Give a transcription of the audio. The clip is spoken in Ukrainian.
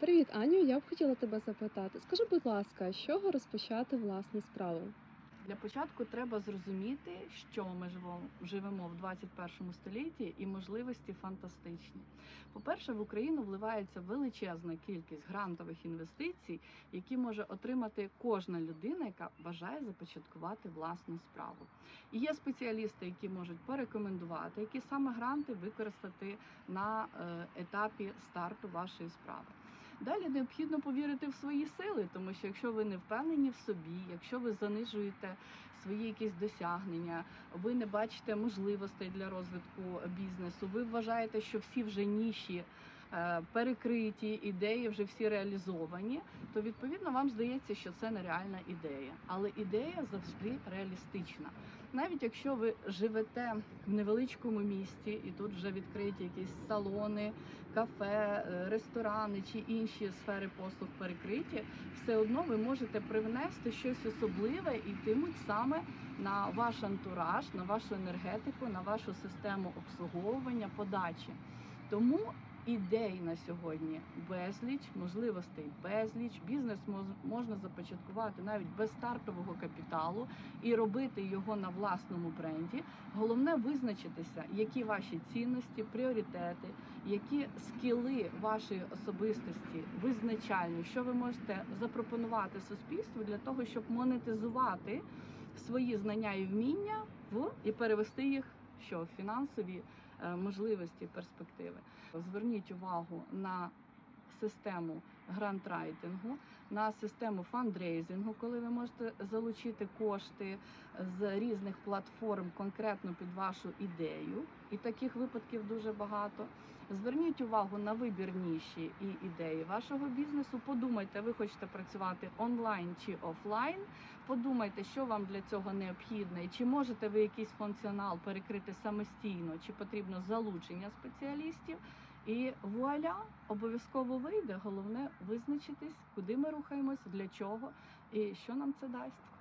Привіт, Аню. Я б хотіла тебе запитати. Скажи, будь ласка, з чого розпочати власну справу? Для початку треба зрозуміти, що ми живемо, живемо в 21 столітті і можливості фантастичні. По-перше, в Україну вливається величезна кількість грантових інвестицій, які може отримати кожна людина, яка бажає започаткувати власну справу. І є спеціалісти, які можуть порекомендувати, які саме гранти використати на е, етапі старту вашої справи. Далі необхідно повірити в свої сили, тому що якщо ви не впевнені в собі, якщо ви занижуєте свої якісь досягнення, ви не бачите можливостей для розвитку бізнесу, ви вважаєте, що всі вже ніші перекриті, ідеї вже всі реалізовані, то відповідно вам здається, що це нереальна ідея. Але ідея завжди реалістична. Навіть якщо ви живете в невеличкому місті і тут вже відкриті якісь салони, кафе, е, ресторани чи інші сфери послуг перекриті, все одно ви можете привнести щось особливе і йтимуть саме на ваш антураж, на вашу енергетику, на вашу систему обслуговування, подачі. Тому ідей на сьогодні безліч, можливостей безліч. Бізнес можна започаткувати навіть без стартового капіталу і робити його на власному бренді. Головне визначитися, які ваші цінності, пріоритети, які скіли вашої особистості визначальні, що ви можете запропонувати суспільству для того, щоб монетизувати свої знання і вміння в і перевести їх що в фінансові е, можливості, перспективи. Зверніть увагу на систему грантрайтингу, на систему фандрейзингу, коли ви можете залучити кошти з різних платформ конкретно під вашу ідею. І таких випадків дуже багато. Зверніть увагу на вибір ніші і ідеї вашого бізнесу. Подумайте, ви хочете працювати онлайн чи офлайн. Подумайте, що вам для цього необхідно, і чи можете ви якийсь функціонал перекрити самостійно, чи потрібно залучення спеціалістів. І вуаля обов'язково вийде. Головне визначитись, куди ми рухаємось, для чого і що нам це дасть.